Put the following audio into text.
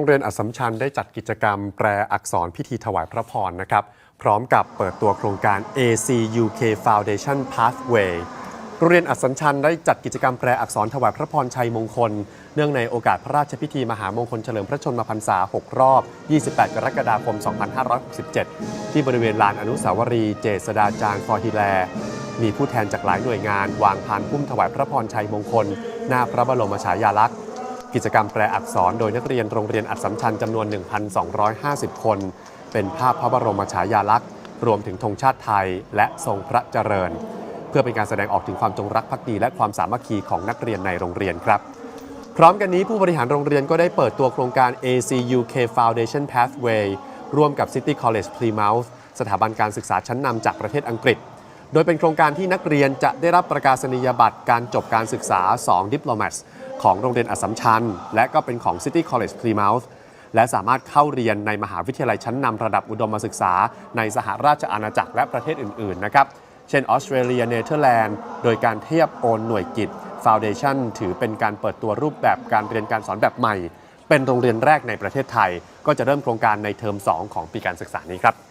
โรงเรียนอัสสัมชัญได้จัดกิจกรรมแปลอักษรพิธีถวายพระพรนะครับ พร้อมกับเปิดตัวโครงการ ACUK Foundation Pathway โรงเรียนอัสสัมชัญได้จัดกิจกรรมแปลอักษรถวายพระพรชัยมงคล เนื่องในโอกาสพระราชพิธีมหามงคลเฉลิมพระชนมพรรษา 6 รอบ 28 กรกฎาคม 2567 ที่บริเวณลานอนุสาวรีย์เจษฎาจารย์ฟอฮิแล มีผู้แทนจากหลายหน่วยงาน วางพานพุ่มถวายพระพรชัยมงคล หน้าพระบรมฉายาลักษณ์ กิจกรรมแปลอักษรโดยนักเรียนโรงเรียนอัดสัมชัญจำนวน 1,250 คน เป็นภาพพระบรมฉายาลักษณ์ รวมถึงธงชาติไทย และทรงพระเจริญ เพื่อเป็นการแสดงออกถึงความจงรักภักดีและความสามัคคีของนักเรียนในโรงเรียนครับ พร้อมกันนี้ผู้บริหารโรงเรียนก็ได้เปิดตัวโครงการ ACUK Foundation Pathway ร่วมกับ City College Plymouth สถาบันการศึกษาชั้นนำจากประเทศอังกฤษ โดยเป็นโครงการที่นักเรียนจะได้รับประกาศนียบัตรการจบการศึกษา 2 Diplomats ของโรงเรียนอัสสัมชัญ และก็เป็นของ City College Plymouth และสามารถเข้าเรียนในมหาวิทยาลัยชั้นนำระดับอุดมศึกษา ในสหราชอาณาจักรและประเทศอื่น ๆ นะครับ เช่นออสเตรเลียเนเธอร์แลนด์ โดยการเทียบโอนหน่วยกิจ Foundation ถือเป็นการเปิดตัวรูปแบบการเรียนการสอนแบบใหม่ เป็นโรงเรียนแรกในประเทศไทย ก็จะเริ่มโครงการในเทอม 2 ของปีการศึกษานี้ครับ